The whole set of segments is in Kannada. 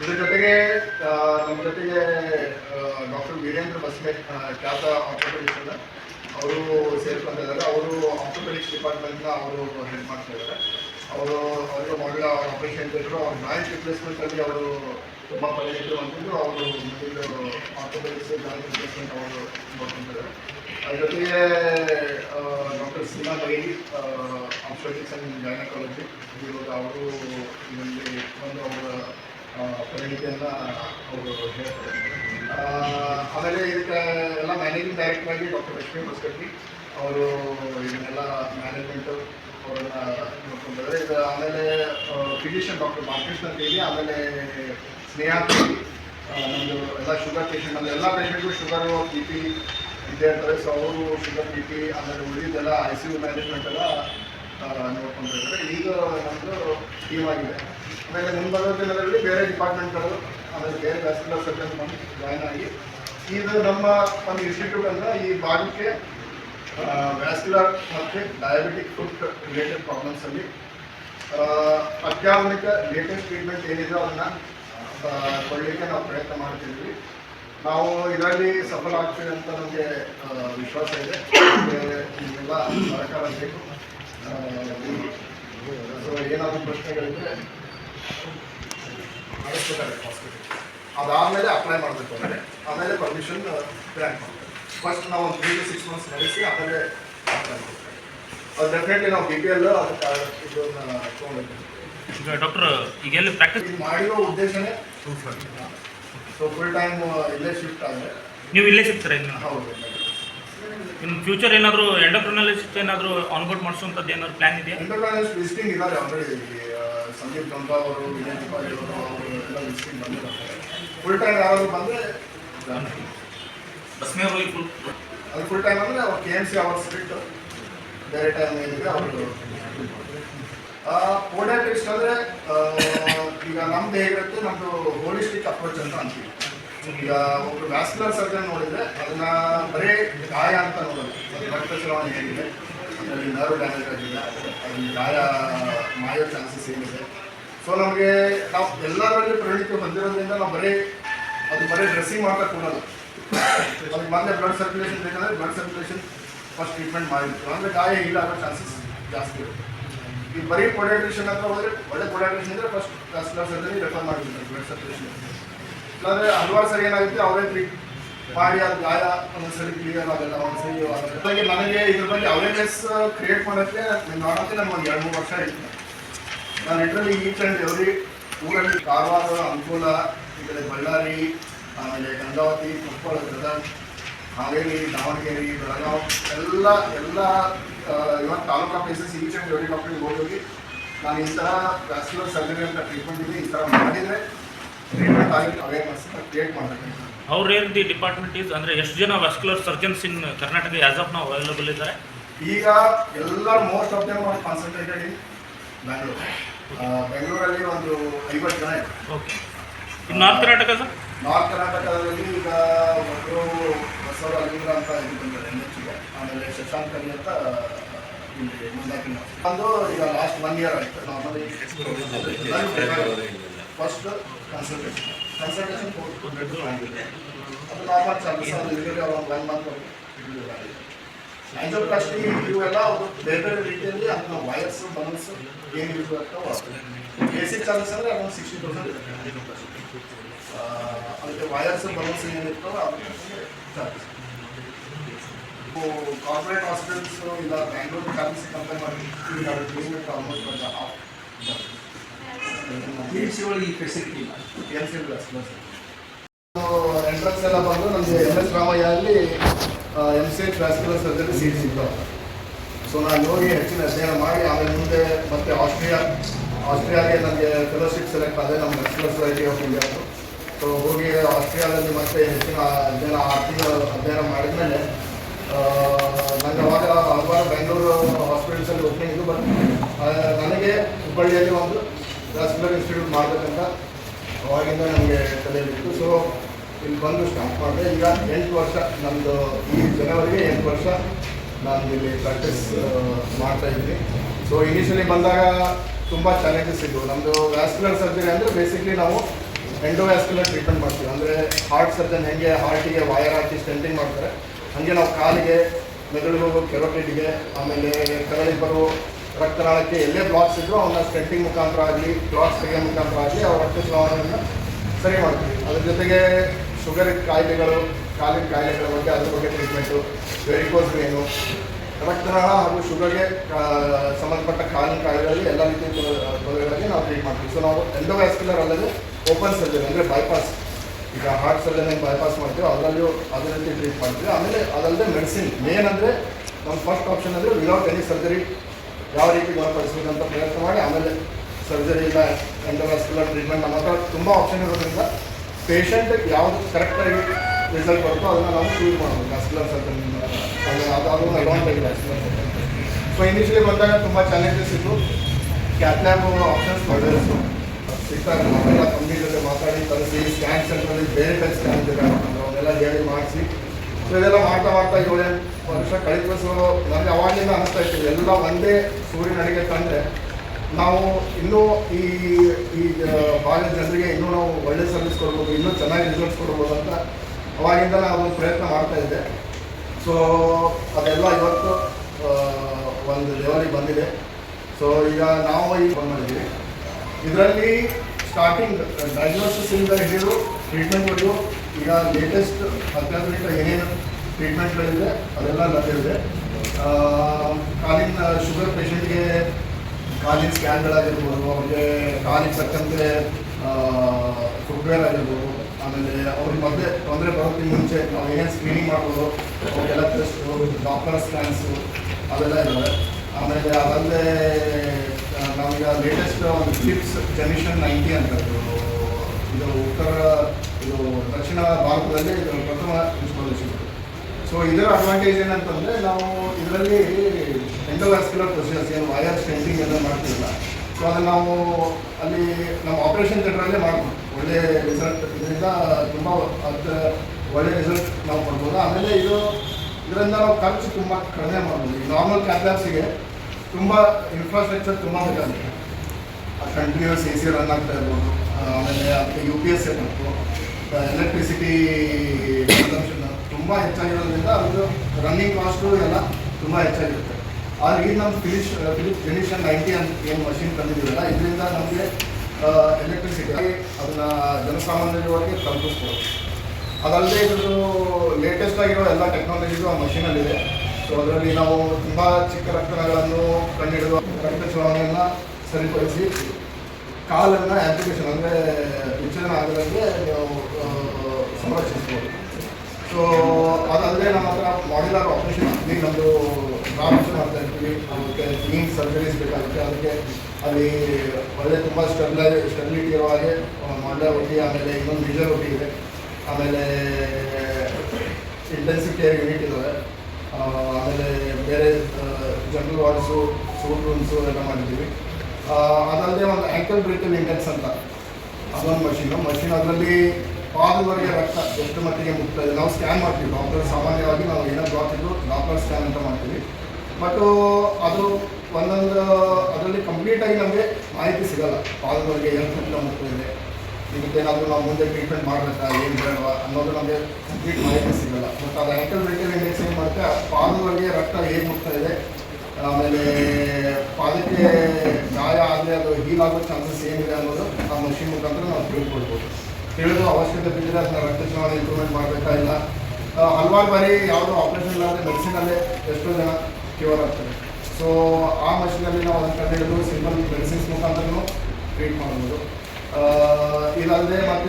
ಇದ್ರ ಜೊತೆಗೆ ನಮ್ಮ ಜೊತೆಗೆ ಡಾಕ್ಟರ್ ವೀರೇಂದ್ರ ಬಸ್ಮೆ ಆ, ಖ್ಯಾತ ಆರ್ಥೋಪೆಡಿಕ್ಸ್ ಅವರು ಸೇರ್ಕೊಂಡಿದ್ದಾರೆ. ಅವರು ಆರ್ಥೋಪೆಡಿಕ್ಸ್ ಡಿಪಾರ್ಟ್ಮೆಂಟ್ನ ಅವರು ಹೆಲ್ಪ್ ಮಾಡ್ತಾ ಇದ್ದಾರೆ. ಅವರು ಅವರು ಮೊದಲ ಆಪರೇಷನ್ ಇದ್ದರು ಅವ್ರ ಜಾಯಿಂಟ್ ರಿಪ್ಲೇಸ್ಮೆಂಟಲ್ಲಿ ಅವರು ತುಂಬ ಪರಿಣಿತರು ಅಂತಿದ್ರು. ಅವರು ಆರ್ಥೋಪೆಡಿಕ್ಸ್ ಜಾಯಿಂಟ್ ರಿಪ್ಲೇಸ್ಮೆಂಟ್ ಅವರು ನೋಡ್ಕೊಂಡಿದ್ದಾರೆ ಅದ್ರ ಜೊತೆಗೆ ಡಾಕ್ಟರ್ ಸೀಮಾ ಬೈಲಿ ಆರ್ಥೋಪೆಡಿಕ್ಸ್ ಆ್ಯಂಡ್ ಗೈನಕಾಲಜಿ ಇವಾಗ ಅವರು ಇದರಲ್ಲಿ ಒಂದು ಅವರ ಪರಿಣಿತಿಯನ್ನು ಅವರು ಹೇಳ್ತಾರೆ. ಆಮೇಲೆ ಇದಕ್ಕೆ ಎಲ್ಲ ಮ್ಯಾನೇಜಿಂಗ್ ಡೈರೆಕ್ಟರ್ ಆಗಿ ಡಾಕ್ಟರ್ ಲಕ್ಷ್ಮೀ ಬಸ್ಕಟ್ಟಿ ಅವರು ಇದನ್ನೆಲ್ಲ ಮ್ಯಾನೇಜ್ಮೆಂಟು ಅವರನ್ನ ನೋಡ್ಕೊಂಡಿದ್ದಾರೆ ಇದು ಆಮೇಲೆ ಫಿಸಿಷಿಯನ್ ಡಾಕ್ಟರ್ ಬಾಲಕೃಷ್ಣ ಅಂತೇಳಿ ಆಮೇಲೆ ಸ್ನೇಹ ನಮ್ಮದು ಎಲ್ಲ ಶುಗರ್ ಪೇಷಂಟ್ ಅಂದರೆ ಎಲ್ಲ ಪೇಷಂಟ್ಗೂ ಶುಗರು ಬಿ ಪಿ ಇದೆ ಅಂತಾರೆ. ಸೊ ಅವರು ಶುಗರ್ ಬಿ ಪಿ ಆಮೇಲೆ ಉಳಿದೆಲ್ಲ ಐ ಸಿ ಯು ಮ್ಯಾನೇಜ್ಮೆಂಟ್ ಎಲ್ಲ ನೋಡ್ಕೊತಾ ಇದ್ದಾರೆ ಈಗ ನಮ್ಮದು ಟೀಮ್ ಆಗಿದೆ. ಆಮೇಲೆ ಮುಂಬರುವ ದಿನದಲ್ಲಿ ಬೇರೆ ಡಿಪಾರ್ಟ್ಮೆಂಟ್ಗಳು ಆಮೇಲೆ ಬೇರೆ ವ್ಯಾಸ್ಕ್ಯುಲರ್ ಸರ್ಜನ್ ಬಂದು ಜಾಯ್ನ್ ಆಗಿ ಇದು ನಮ್ಮ ಒಂದು ಇನ್ಸ್ಟಿಟ್ಯೂಟ್ ಅಂದ್ರೆ ಈ ಭಾಗಕ್ಕೆ ವ್ಯಾಸ್ಕ್ಯುಲರ್ ಮತ್ತು ಡಯಾಬಿಟಿಕ್ ಫುಡ್ ರಿಲೇಟೆಡ್ ಪ್ರಾಬ್ಲಮ್ಸಲ್ಲಿ ಅತ್ಯಾಧುನಿಕ ಲೇಟೆಸ್ಟ್ ಟ್ರೀಟ್ಮೆಂಟ್ ಏನಿದೆ ಅದನ್ನು ಕೊಡಲಿಕ್ಕೆ ನಾವು ಪ್ರಯತ್ನ ಮಾಡ್ತಿದ್ವಿ. ನಾವು ಇದರಲ್ಲಿ ಸಫಲ ಆಗ್ತೀವಿ ಅಂತ ನಮಗೆ ವಿಶ್ವಾಸ ಇದೆ. ಸರ್ಕಾರ ನಿಮ್ಗೆಲ್ಲ ಸಹಕಾರ ಬೇಕು. ಸೊ ಏನಾದರೂ ಪ್ರಶ್ನೆಗಳಿದ್ರೆ ನಡೆಸ್ಬೇಕಾದ್ರೆ ಹಾಸ್ಪಿಟಲ್ ಅದಾದಮೇಲೆ ಅಪ್ಲೈ ಮಾಡಬೇಕು ಅಂದರೆ ಆಮೇಲೆ ಪರ್ಮಿಷನ್ ಗ್ರ್ಯಾಂಟ್ ಮಾಡಬೇಕು. ಫಸ್ಟ್ ನಾವು ಒಂದು ತ್ರೀ ಟು ಸಿಕ್ಸ್ ಮಂತ್ಸ್ ನಡೆಸಿ ಆಮೇಲೆ ಅಪ್ಲೈ ಮಾಡ್ತೇವೆ ಅದು ಡೆಫಿನೆಟ್ಲಿ ನಾವು ಬಿ ಪಿ ಎಲ್ ಅದಕ್ಕೆ ಇದನ್ನು ತೊಗೊಂಡಿದ್ದೀವಿ. ಡಾಕ್ಟರ್ ಈಗ ಎಲ್ಲಿ ಪ್ರಾಕ್ಟೀಸ್ ಮಾಡಿರೋ ಉದ್ದೇಶನೇ ಸೊ ಫುಲ್ ಟೈಮ್ ಇಲ್ಲೇ ಶಿಫ್ಟ್ ಆದರೆ ನೀವು ಇಲ್ಲೇ ಸಿಗ್ತಾರೆ ಹೌದು. ಇನ್ನು ಫ್ಯೂಚರ್ ಏನಾದರೂ ಎಂಡೋಕ್ರೊನಾಲಜಿಸ್ಟ್ ಏನಾದರೂ ಆನ್ಬೋರ್ಡ್ ಮಾಡಿಸುವಂಥದ್ದು ಏನಾದ್ರು ಪ್ಲಾನ್ ಇದೆಯಾ? ಎಂಟರ್ಪ್ರೈನರ್ಸ್ ವಿಸಿಟಿಂಗ್ ಇದ್ದಾರೆ ಆಲ್ರೆಡಿ ಸಂದೀಪ್ ಗಂಗಾ ಅವರು ವಿನಯ್ ತ್ರಿಪಾಠಿ ಅವರು ಎಲ್ಲ ವಿಸಿಟಿಂಗ್ ಬಂದಿದ್ದಾರೆ ಫುಲ್ ಟೈಮ್ ಯಾರಾದರೂ ಬಂದರೆ ಬಸ್ಮೇ ಅವರಿಗೆ ಫುಲ್ ಅದು ಫುಲ್ ಟೈಮ್ ಅಂದರೆ ಅವ್ರು ಕೆ ಎಂ ಸಿ ಅವರ್ಸ್ ಬಿಟ್ಟು ಬೇರೆ ಟೈಮ್ ಏನಿದೆ ಅವರು ಪೋಡಿಯಾಟ್ರಿಸ್ಟ್ ಅಂದರೆ ಈಗ ನಮ್ದು ಹೇಗಿರುತ್ತೆ ನಮ್ಮದು ಹೋಲಿಸ್ಟಿಕ್ ಅಪ್ರೋಚ್ ಅಂತ ಅಂತೀವಿ. ಈಗ ಒಬ್ರು ವ್ಯಾಸ್ಕುಲರ್ ಸರ್ಜನ್ ನೋಡಿದ್ರೆ ಅದನ್ನ ಬರೇ ಗಾಯ ಅಂತ ನೋಡೋದು. ರಕ್ತ ಚಲಾವಣೆ ಹೇಗಿದೆ ಅದರಲ್ಲಿ ನರ್ವ್ ಡ್ಯಾಮೇಜ್ ಆಗಿದೆ ಅದರಲ್ಲಿ ಗಾಯ ಮಾಯೋ ಚಾನ್ಸಸ್ ಏನಿದೆ. ಸೊ ನಮಗೆ ನಾವು ಎಲ್ಲರಲ್ಲಿ ಪರಿಣಿತಿ ಬಂದಿರೋದ್ರಿಂದ ನಾವು ಬರೀ ಅದು ಬರೀ ಡ್ರೆಸ್ಸಿಂಗ್ ಮಾತ್ರ ಕೊಡೋದು. ಅದಕ್ಕೆ ಮೊದಲೇ ಬ್ಲಡ್ ಸರ್ಕ್ಯುಲೇಷನ್ ಬೇಕಂದ್ರೆ ಬ್ಲಡ್ ಸರ್ಕ್ಯುಲೇಷನ್ ಫಸ್ಟ್ ಟ್ರೀಟ್ಮೆಂಟ್ ಮಾಡಿರ್ತೀವಿ ಅಂದರೆ ಗಾಯ ಹೀಲಾಗೋ ಚಾನ್ಸಸ್ ಜಾಸ್ತಿ ಇರುತ್ತೆ. ಈಗ ಬರೀ ಪೊಡ್ಯಾಟ್ರಿಷನ್ ಹತ್ರ ಹೋದರೆ ಒಳ್ಳೆ ಪೊಡ್ಯಾಟ್ರಿಷನ್ ಇದ್ದರೆ ಫಸ್ಟ್ ವ್ಯಾಸ್ಕ್ಯುಲರ್ ಸರ್ಜರಿ ರೆಫರ್ ಮಾಡಿರ್ತಾರೆ ಬ್ಲಡ್ ಸರ್ಕ್ಯುಲೇಷನ್ ಇಲ್ಲಾಂದರೆ ಹಲವಾರು ಸರಿ ಏನಾಗುತ್ತೆ, ಅವರೇ ಟ್ರೀಟ್ ಮಾಡಿ ಅದು ಗಾಯ ಒಂದೊಂದ್ಸರಿ ಕ್ಲಿಯರ್ ಆಗಲ್ಲ ಒಂದ್ಸರಿ ಆಗುತ್ತೆ. ನನಗೆ ಇದ್ರ ಬಗ್ಗೆ ಅವೇರ್ನೆಸ್ ಕ್ರಿಯೇಟ್ ಮಾಡೋಕ್ಕೆ ಮಾಡೋಕ್ಕೆ ನಮ್ಗೆ ಒಂದು ಎರಡು ಮೂರು ವರ್ಷ ಆಯಿತು. ನಾನು ಲಿಟ್ರಲಿ ಈಚ್ ಆ್ಯಂಡ್ ಎವ್ರಿ ಊರಲ್ಲಿ ಕಾರವಾರ, ಅನುಕೂಲ ಕಡೆ ಬಳ್ಳಾರಿ, ಆಮೇಲೆ ಗಂಗಾವತಿ ಕೊಪ್ಪಳ ಗದಗ ಹಾವೇರಿ, ದಾವಣಗೆರೆ, ಬೆಳಗಾವ್, ಎಲ್ಲ ಎಲ್ಲ ಇವತ್ತು taluka places each and every ಡಾಕ್ಟ್ರಿಗೆ ಹೋಗಿ ನಾನು ಈ ಥರ ವ್ಯಾಸ್ಕ್ಯುಲರ್ ಸರ್ಜರಿ ಅಂತ ಟ್ರೀಟ್ಮೆಂಟ್ ಇದೆ ಈ ಥರ ಮಾಡಿದರೆ ಅವ್ರ ಏನ್ ದಿ ಡಿಪಾರ್ಟ್ಮೆಂಟ್ ಇಸ್ ಅಂದರೆ ಎಷ್ಟು ಜನ vascular surgeons in Karnataka as of ನಾವು ಅವೈಲೇಬಲ್ ಇದ್ದಾರೆ ಈಗ ಎಲ್ಲ most of them are concentrated in Bengaluru ಬೆಂಗಳೂರಲ್ಲಿ ಒಂದು ಐವತ್ತು ಜನ ಇದೆ ಓಕೆ ಇನ್ನು ನಾರ್ತ್ ಕರ್ನಾಟಕ ಸರ್ ನಾರ್ತ್ ಕರ್ನಾಟಕದಲ್ಲಿ ಈಗ ಒಬ್ಬರು ಬಸವ ಅಲಿಂದ್ರ ಅಂತ ಇದು ಬಂದಿದೆ ಎನ್ ಎಚ್ಗೆ ಆಮೇಲೆ ಶಶಾಂಕ್ ಅಲ್ಲಿ ಅಂತ ಇಲ್ಲಿ ಮುಂದಾಕಿನ ಒಂದು ಈಗ ಲಾಸ್ಟ್ ಒನ್ ಇಯರ್ ಆಯಿತು. ನಾರ್ಮಲಿ ಫಸ್ಟ್ ಕನ್ಸಲ್ಟೇಷನ್ ಕನ್ಸಲ್ಟೇಷನ್ ಅದು ನಾರ್ಮಲ್ ಚಾರ್ಜಸ್ ಅದು ಯೂಶಲಿ ಒಂದು ಒನ್ ಮಂತ್ ಆ್ಯಂಜೋಪ್ಲಾಸ್ಟಿ ಇವೆಲ್ಲ ಅದು ಬೇರೆ ಬೇರೆ ರೀತಿಯಲ್ಲಿ ಅದನ್ನ ವೈರ್ಸ್ ಬಲನ್ಸ್ ಏನು ಯೂಸ್ ಆಗ್ತಾವೆ ಬೇಸಿಕ್ ಚಾರ್ಜಸ್ ಅಂದರೆ ಅದೊಂದು ಸಿಕ್ಸ್ಟಿ ತೌಸಂಡ್ ಅದಕ್ಕೆ ವೈರ್ಸ್ ಬಲನ್ಸ್ ಏನಿರ್ತಾವೆ ಅದಕ್ಕೆ ಚಾರ್ಜಸ್ ಕಾರ್ಪೊರೇಟ್ ಹಾಸ್ಪಿಟಲ್ಸ್ ಇಲ್ಲ ಬ್ಯಾಂಗ್ಳೂರ್ ಚಾರ್ಜಸ್ ಕಂಪೇರ್ ಮಾಡಿ ಆಲ್ಮೋಸ್ಟ್ ಒಂದು ಹಾಫ್ ಸಿ ಒಳಗೆ ಈ ಫೆಸಿಲಿಟಿ ಇಲ್ಲ ಎನ್ ಸಿ ಎಂಟ್ರೆನ್ಸ್ ಎಲ್ಲ ಬಂದು ನಮಗೆ ಎಂ ಎಸ್ ರಾಮಯ್ಯ ಅಲ್ಲಿ M C H vascular surgery seat ಸಿಗ್ತಾವೆ ಸೊ ನಾನು ಹೋಗಿ ಹೆಚ್ಚಿನ ಅಧ್ಯಯನ ಮಾಡಿ, ಆಮೇಲೆ ಮುಂದೆ ಮತ್ತೆ ಆಸ್ಟ್ರಿಯಾ, ಆಸ್ಟ್ರಿಯಾಗೆ ನನಗೆ ಫೆಲೋಶಿಪ್ ಸೆಲೆಕ್ಟ್ ಆದರೆ ನಮ್ಮ vascular society of India so ಹೋಗಿ ಆಸ್ಟ್ರಿಯಾದಲ್ಲಿ ಮತ್ತೆ ಹೆಚ್ಚಿನ ಅಧ್ಯಯನ ಆರು ತಿಂಗಳು ಅಧ್ಯಯನ ಮಾಡಿದ್ಮೇಲೆ ನನಗೆ ಅವಾಗ ಹಲವಾರು ಬೆಂಗಳೂರು ಹಾಸ್ಪಿಟಲ್ಸಲ್ಲಿ ಓಪನಿಂಗ್ ಇದು ನನಗೆ ಹುಬ್ಬಳ್ಳಿಯಲ್ಲಿ ಒಂದು ವ್ಯಾಸ್ಕ್ಯುಲರ್ ಇನ್ಸ್ಟಿಟ್ಯೂಟ್ ಮಾಡಬೇಕಂತ ಅವಾಗಿಂದ ನಮಗೆ ತಲೆಯಲ್ಲಿತ್ತು ಸೊ ಇಲ್ಲಿ ಬಂದು ಸ್ಟಾರ್ಟ್ ಮಾಡಿದೆ. ಈಗ ಎಂಟು ವರ್ಷ ನಮ್ಮದು ಈ ಜನವರಿಗೆ ಎಂಟು ವರ್ಷ ನಾನು ಇಲ್ಲಿ ಪ್ರಾಕ್ಟೀಸ್ ಮಾಡ್ತಾ ಇದ್ದೀನಿ. ಸೊ ಇನಿಷಿಯಲಿ ಬಂದಾಗ ತುಂಬ ಚಾಲೆಂಜಸ್ ಇದ್ದವು ನಮ್ಮದು ವ್ಯಾಸ್ಕ್ಯುಲರ್ ಸರ್ಜರಿ ಅಂದರೆ ಬೇಸಿಕ್ಲಿ ನಾವು ಎಂಡೋವ್ಯಾಸ್ಕ್ಯುಲರ್ ಟ್ರೀಟ್ಮೆಂಟ್ ಮಾಡ್ತೀವಿ. ಅಂದರೆ ಹಾರ್ಟ್ ಸರ್ಜನ್ ಹೆಂಗೆ ಹಾರ್ಟಿಗೆ ವಯರ್ ಹಾಕಿ ಸ್ಟೆಂಟಿಂಗ್ ಮಾಡ್ತಾರೆ. ಹಾಗೆ ನಾವು ಕಾಲಿಗೆ, ಮೆದುಳಿಗೆ ಕೆರೋಟಿಡ್ಗೆ ಆಮೇಲೆ ಕರಳಿಗೆ ಬರೋ ರಕ್ತನಾಳಕ್ಕೆ ಎಲ್ಲೇ ಬ್ಲಾಕ್ಸ್ ಇದ್ದರೂ ಅವನ್ನ ಸ್ಟೆಂಟಿಂಗ್ ಮುಖಾಂತರ ಆಗಲಿ ಬ್ಲಾಕ್ಸ್ ತೆಗೆಯೋ ಮುಖಾಂತರ ಆಗಲಿ ಅವ್ರ ರಕ್ತ ಸರಿ ಮಾಡ್ತೀವಿ. ಅದ್ರ ಜೊತೆಗೆ ಶುಗರ್ ಕಾಯಿಲೆಗಳು, ಕಾಲಿನ ಕಾಯಿಲೆಗಳ ಬಗ್ಗೆ ಅದ್ರ ಬಗ್ಗೆ ಟ್ರೀಟ್ಮೆಂಟು ವೆರಿಕೋಸ್ ವೇನು ರಕ್ತನಾಳ ಹಾಗೂ ಶುಗರ್ಗೆ ಸಂಬಂಧಪಟ್ಟ ಕಾಲಿನ ಕಾಯಿಲೆಗಳಲ್ಲಿ ಎಲ್ಲ ರೀತಿಯ ತೊಂದರೆ- ತೊಂದರೆಗಳಿಗೆ ನಾವು ಟ್ರೀಟ್ ಮಾಡ್ತೀವಿ. ಸೊ ನಾವು ಎಂಡೋವ್ಯಾಸ್ಕ್ಯುಲರ್ ಅಲ್ಲದೆ ಓಪನ್ ಸರ್ಜರಿ ಅಂದರೆ ಬೈಪಾಸ್ ಈಗ ಹಾರ್ಟ್ ಸರ್ಜರಿ ಬೈಪಾಸ್ ಮಾಡ್ತೀವಿ, ಅದರಲ್ಲಿಯೂ ಅದೇ ರೀತಿ ಟ್ರೀಟ್ ಮಾಡ್ತೀವಿ. ಆಮೇಲೆ ಅದಲ್ಲದೆ ಮೆಡಿಸಿನ್ ಮೇನ್ ಅಂದರೆ ನಮ್ಮ ಫಸ್ಟ್ ಆಪ್ಷನ್ ಅಂದರೆ ವಿದೌಟ್ ಎನಿ ಸರ್ಜರಿ ಯಾವ ರೀತಿ ಗುಣಪಡಿಸ್ಬೇಕು ಅಂತ ಪ್ರಯತ್ನ ಮಾಡಿ, ಆಮೇಲೆ ಸರ್ಜರಿ ಇಲ್ಲ ಎಂಡೋವ್ಯಾಸ್ಕ್ಯುಲರ್ ಟ್ರೀಟ್ಮೆಂಟ್ ನಮ್ಮ ಹತ್ರ ತುಂಬ ಆಪ್ಷನ್ ಇರೋದ್ರಿಂದ ಪೇಷಂಟ್ ಯಾವುದು ಕರೆಕ್ಟಾಗಿ ರಿಸಲ್ಟ್ ಬರುತ್ತೋ ಅದನ್ನು ನಾವು ಚೂಸ್ ಮಾಡ್ಬೋದು. ವ್ಯಾಸ್ಕ್ಯುಲರ್ ಸರ್ಜರಿ ಅದೊಂದು advantage vascular surgery so initially ಬಂದಾಗ ತುಂಬ ಚಾಲೆಂಜಸ್ ಇತ್ತು. ಕ್ಯಾಟ್ಲ್ಯಾಬ್ ಆಪ್ಷನ್ಸ್ ಒಳ್ಳೆಯದು ಸಿಗ್ತಾರೆ ನಾವೆಲ್ಲ ಕಂಪ್ನಿ ಜೊತೆ ಮಾತಾಡಿ ತರಿಸಿ ಸ್ಕ್ಯಾನ್ ಸೆಂಟ್ರಲ್ಲಿ ಬೇರೆ ಬೇರೆ ಸ್ಕ್ಯಾನ್ ಇದೆ ಅವನ್ನೆಲ್ಲ ಹೇಳಿ ಮಾಡಿಸಿ. ಇದೆಲ್ಲ ಮಾಡ್ತಾ ಮಾಡ್ತಾ ಇವಳೆ ವರ್ಷ ಕಳೆದ ಸೊ ನನಗೆ ಅವಾಗಿಂದ ಅನಿಸ್ತಾ ಇತ್ತು. ಎಲ್ಲ ಒಂದೇ ಸೂರ್ಯನ ಅಡಿಗೆ ತಂದರೆ ನಾವು ಇನ್ನೂ ಈ ಈ ಬಾಲ್ಯ ಜನರಿಗೆ ಇನ್ನೂ ನಾವು ಒಳ್ಳೆ ಸರ್ವಿಸ್ ಕೊಡ್ಬೋದು, ಇನ್ನೂ ಚೆನ್ನಾಗಿ ರಿಸಲ್ಟ್ಸ್ ಕೊಡ್ಬೋದು ಅಂತ ಅವಾಗಿಂದ ನಾವು ಪ್ರಯತ್ನ ಮಾಡ್ತಾ ಇದ್ದೆ. ಸೊ ಅದೆಲ್ಲ ಇವತ್ತು ಒಂದು ಲೆವೆಲಿಗೆ ಬಂದಿದೆ. ಸೊ ಈಗ ನಾವು ಈಗ ಬಂದ್ ಮಾಡಿದ್ದೀವಿ ಇದರಲ್ಲಿ ಸ್ಟಾರ್ಟಿಂಗ್ ಡಯಾಗ್ನೋಸಿಸ್ ಇಂದ ಹಿಡಿದು ಟ್ರೀಟ್ಮೆಂಟ್ವರೆಗೂ ಈಗ ಲೇಟೆಸ್ಟ್ ಅತ್ಯಾಧುನಿಕ ಏನೇನು ಟ್ರೀಟ್ಮೆಂಟ್ಗಳಿದೆ ಅದೆಲ್ಲ ಲಭ್ಯವಿದೆ ಕಾಲಿನ ಶುಗರ್ ಪೇಷಂಟ್ಗೆ ಕಾಲಿನ ಸ್ಕ್ಯಾನ್ಗಳಾಗಿರ್ಬೋದು ಅವ್ರಿಗೆ ಕಾಲಿಗೆ ತಕ್ಕಂತೆ ಫುಟ್ವೇರ್ ಆಗಿರ್ಬೋದು, ಆಮೇಲೆ ಅವ್ರಿಗೆ ಮಧ್ಯೆ ತೊಂದರೆ ಬರೋದಕ್ಕಿಂತ ಮುಂಚೆ ನಾವು ಏನೇನು ಸ್ಕ್ರೀನಿಂಗ್ ಮಾಡ್ಬೋದು, ಅವ್ರಿಗೆಲ್ಲ ಟೆಸ್ಟ್ ಡಾಕ್ಟರ್ ಸ್ಕ್ಯಾನ್ಸು ಅವೆಲ್ಲ ಇದ್ದಾವೆ ಆಮೇಲೆ ಅದಲ್ಲದೆ ನಾವೀಗ ಲೇಟೆಸ್ಟ್ ಒಂದು ಕ್ಲಿಪ್ಸ್ ಜೆನಿಷನ್ ನೈಂಟಿ ಅಂತ ಇದು ಉತ್ತರ, ಇದು ದಕ್ಷಿಣ ಭಾರತದಲ್ಲಿ ಇದು ಪ್ರಥಮ ಇನ್ಸ್ಟಾಲೇಷನ್ ಸೊ ಇದರ ಅಡ್ವಾಂಟೇಜ್ ಏನಂತಂದರೆ ನಾವು ಇದರಲ್ಲಿ ಎಂಡೋವ್ಯಾಸ್ಕ್ಯುಲರ್ ಪ್ರೊಸೀಜರ್ಸ್ ಏನು ವೈರ್ ಸ್ಟೆಂಟಿಂಗ್ ಎಲ್ಲ ಮಾಡ್ತಿಲ್ಲ. ಸೊ ಅದನ್ನ ನಾವು ಅಲ್ಲಿ ನಮ್ಮ ಆಪರೇಷನ್ ಥಿಯೇಟ್ರಲ್ಲೇ ಮಾಡ್ಬೋದು. ಒಳ್ಳೆ ರಿಸಲ್ಟ್ ಇದರಿಂದ ತುಂಬ ಅದು, ಒಳ್ಳೆ ರಿಸಲ್ಟ್ ನಾವು ಕೊಡ್ಬೋದು. ಆಮೇಲೆ ಇದು, ಇದರಿಂದ ನಾವು ಖರ್ಚು ತುಂಬ ಕಡಿಮೆ ಮಾಡ್ಬೋದು. ನಾರ್ಮಲ್ ಕ್ಯಾಬ್ಲಾಬ್ಸಿಗೆ ತುಂಬ ಇನ್ಫ್ರಾಸ್ಟ್ರಕ್ಚರ್ ತುಂಬ ಬೇಕಾಗುತ್ತೆ ಕಂಟಿನ್ಯೂಸ್ ಎ ಸಿ ರನ್ ಆಗ್ತಾ ಇರ್ಬೋದು. ಆಮೇಲೆ ಅದಕ್ಕೆ ಯು ಪಿ ಎಸ್ ಇರಬೇಕು ಎಲೆಕ್ಟ್ರಿಸಿಟಿ ಕನ್ಸಂಪ್ಷನ್ ತುಂಬ ಹೆಚ್ಚಾಗಿರೋದ್ರಿಂದ ಅದು ರನ್ನಿಂಗ್ ಕಾಸ್ಟು ಎಲ್ಲ ತುಂಬ ಹೆಚ್ಚಾಗಿರುತ್ತೆ. ಆದರೆ ಈಗ ನಮ್ಮ ಫಿಲಿಶ್ ಫಿಲಿಪ್ಸ್ ಜೆನಿಷನ್ ನೈಂಟಿ ಅಂತ ಏನು ಮಷಿನ್ ತಂದಿದ್ದೀವಲ್ಲ, ಇದರಿಂದ ನಮಗೆ ಎಲೆಕ್ಟ್ರಿಸಿಟಿ ಅದನ್ನು ಜನಸಾಮಾನ್ಯವಾಗಿ ತಲುಪಿಸ್ಬೋದು. ಅದಲ್ಲದೆ ಇದ್ರದ್ದು ಲೇಟೆಸ್ಟ್ ಆಗಿರೋ ಎಲ್ಲ ಟೆಕ್ನಾಲಜಿಗೂ ಆ ಮಷೀನಲ್ಲಿದೆ ಸೊ ಅದರಲ್ಲಿ ನಾವು ತುಂಬ ಚಿಕ್ಕ ರಕ್ತಗಳನ್ನು ಕಂಡುಹಿಡಿದು ರಕ್ತ ಚಲನೆಯನ್ನು ಸರಿಪಡಿಸಿ ಕಾಲನ್ನು ಆ್ಯಪ್ಲಿಕೇಶನ್ ಅಂದರೆ ವಿಚಲನ ಆಗದಂತೆ ನಾವು ಸಂರಕ್ಷಿಸ್ಬೋದು ಸೊ ಅದಲ್ಲದೆ ನಮ್ಮ ಹತ್ರ ಮಾಡ್ಯುಲರ್ ಆಪರೇಷನ್ ಈಗ ನಮ್ಮದು ಆಪರೇಷನ್ ಮಾಡ್ತಾ ಇರ್ತೀವಿ. ಅದಕ್ಕೆ ಕ್ಲೀನ್ ಸರ್ಜರೀಸ್ ಬೇಕಾಗುತ್ತೆ. ಅದಕ್ಕೆ ಅಲ್ಲಿ ಒಳ್ಳೆ ತುಂಬ ಸ್ಟೆಬಿಲೈ ಸ್ಟೆಬಿಲಿಟಿ ಇರೋ ಹಾಗೆ ಮಾಡ್ಯುಲರ್ ಒಟ್ಟಿ, ಆಮೇಲೆ ಇನ್ನೊಂದು ಮೇಜರ್ ಒಟ್ಟಿ ಇದೆ. ಆಮೇಲೆ ಇಂಟೆನ್ಸಿವ್ ಕೇರ್ ಯೂನಿಟ್ ಇದ್ದಾವೆ ಆಮೇಲೆ ಬೇರೆ ಜನರಲ್ ವಾರ್ಡ್ಸು ಸೂಟ್ ರೂಮ್ಸು ಎಲ್ಲ ಮಾಡಿದ್ದೀವಿ. ಅದಲ್ಲದೆ ಒಂದು ಆ್ಯಂಕಲ್ ಬ್ರೀತಲ್ ಇಂಡೆಕ್ಸ್ ಅಂತ. ಅದೊಂದು ಮಷೀನು ಮಷೀನ್ ಅದರಲ್ಲಿ ಪಾದವರೆಗೆ ರಕ್ತ ಎಷ್ಟು ಮಟ್ಟಿಗೆ ಮುಟ್ತದೆ ನಾವು ಸ್ಕ್ಯಾನ್ ಮಾಡ್ತೀವಿ. ಡಾಕ್ಟರ್ ಸಾಮಾನ್ಯವಾಗಿ ನಾವು ಏನೋ ಬ್ಲಾಕ್ ಡಾಕ್ಟರ್ ಸ್ಕ್ಯಾನ್ ಅಂತ ಮಾಡ್ತೀವಿ. ಬಟ್ ಅದು ಒಂದೊಂದು, ಅದರಲ್ಲಿ ಕಂಪ್ಲೀಟಾಗಿ ನಮಗೆ ಮಾಹಿತಿ ಸಿಗಲ್ಲ. ಪಾದವರೆಗೆ ಎಷ್ಟು ಇದೆ. ಇದಕ್ಕೇನಾದರೂ ನಾವು ಮುಂದೆ ಟ್ರೀಟ್ಮೆಂಟ್ ಮಾಡಬೇಕಾ, ಏನು ಬೇಡವಾ ಅನ್ನೋದು ನಮಗೆ ಕಂಪ್ಲೀಟ್ ಮಾಹಿತಿ ಸಿಗಲ್ಲ. ಬಟ್ ಅದು ಆ್ಯಂಕಲ್ ಬ್ರೀತಲ್ ಇಂಡೆಕ್ಸ್ ಏನು ಮಾಡ್ತಾ ಪಾದದವರೆಗೆ ರಕ್ತ ಹೇಗೆ ಮುಟ್ತಾ ಇದೆ, ಆಮೇಲೆ ಪಾದಕ್ಕೆ ಗಾಯ ಆದರೆ ಅದು ಹೀಲ್ ಆಗೋ ಚಾನ್ಸಸ್ ಏನಿದೆ ಅನ್ನೋದು ಆ ಮಷಿನ್ ಮುಖಾಂತರ ನಾವು ತಿಳ್ಕೊಳ್ಬೋದು. ತಿಳಿದು ಅವಶ್ಯಕತೆ ಬಿದ್ದರೆ ಅದನ್ನ ರಕ್ತ ಚಲನೆ ಇಂಪ್ರೂವ್ಮೆಂಟ್ ಮಾಡಬೇಕಾ ಇಲ್ಲ. ಹಲವಾರು ಬಾರಿ ಯಾವುದೋ ಆಪರೇಷನ್ ಇಲ್ಲಾಂದರೆ ಮೆಡಿಸಿನಲ್ಲೇ ಎಷ್ಟೋ ಜನ ಕ್ಯೂರ್ ಆಗ್ತಾರೆ. ಸೊ ಆ ಮಷಿನಲ್ಲಿ ನಾವು ಅದನ್ನು ಕಂಡುಹಿಡಿದು ಸಿಂಪಲ್ ಮೆಡಿಸಿನ್ಸ್ ಮುಖಾಂತರನೂ ಟ್ರೀಟ್ ಮಾಡ್ಬೋದು. ಆ, ಇದಲ್ಲದೆ ಮತ್ತು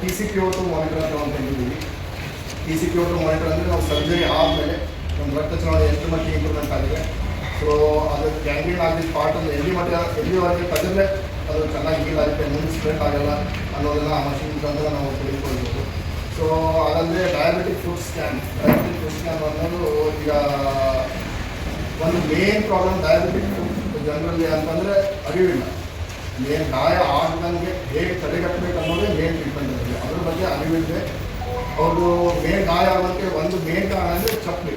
T C Q two monitor ಅಂತ ಒಂದು T C Q two monitor ಅಂದರೆ ನಾವು ಸರ್ಜರಿ ಆದಮೇಲೆ ನಮ್ಮ ರಕ್ತ ಚುನಾವಣೆ ಎಷ್ಟು ಮಟ್ಟಿಗೆ ಇಂಪ್ರೂವ್ಮೆಂಟ್ ಆಗಿದೆ. ಸೊ ಅದು ಗ್ಯಾಂಗ್ರೀನ್ ಆಗಿದ್ದ ಪಾರ್ಟ್ ಅಂದರೆ ಎಲ್ಲಿ ಮಟ್ಟ ಎಲ್ಲಿವರೆಗೆ ತಗದ್ರೆ ಅದು ಚೆನ್ನಾಗಿ ಹೀಲ್ ಆಗುತ್ತೆ ಮುಂದೆ ಸ್ಪ್ರೆಡ್ ಆಗಲ್ಲ ಅನ್ನೋದನ್ನ ಆ ಮಷಿನ್ ಮುಖಾಂತರ ನಾವು ತಿಳ್ಕೊಳ್ಬೋದು ಸೊ ಅದಲ್ಲದೆ diabetic foot scan diabetic foot scan ಅನ್ನೋದು ಈಗ ಒಂದು ಮೇನ್ ಪ್ರಾಬ್ಲಮ್ ಡಯಾಬಿಟಿಕ್ ಜನರಲ್ಲಿ ಅಂತಂದರೆ ಅರಿವಿಲ್ಲ ಮೇನ್ ಗಾಯ ಆಗದಂಗೆ ಹೇಗೆ ತಡೆಗಟ್ಟಬೇಕು ಅನ್ನೋದೇ ಮೇನ್ ಟ್ರೀಟ್ಮೆಂಟ್ ಅದ್ರ ಬಗ್ಗೆ ಅರಿವಿದೆ ಅವರು ಮೇನ್ ಗಾಯ ಆಗೋಕ್ಕೆ ಒಂದು ಮೇನ್ ಕಾರಣ ಅಂದರೆ ಚಪ್ಪಲಿ.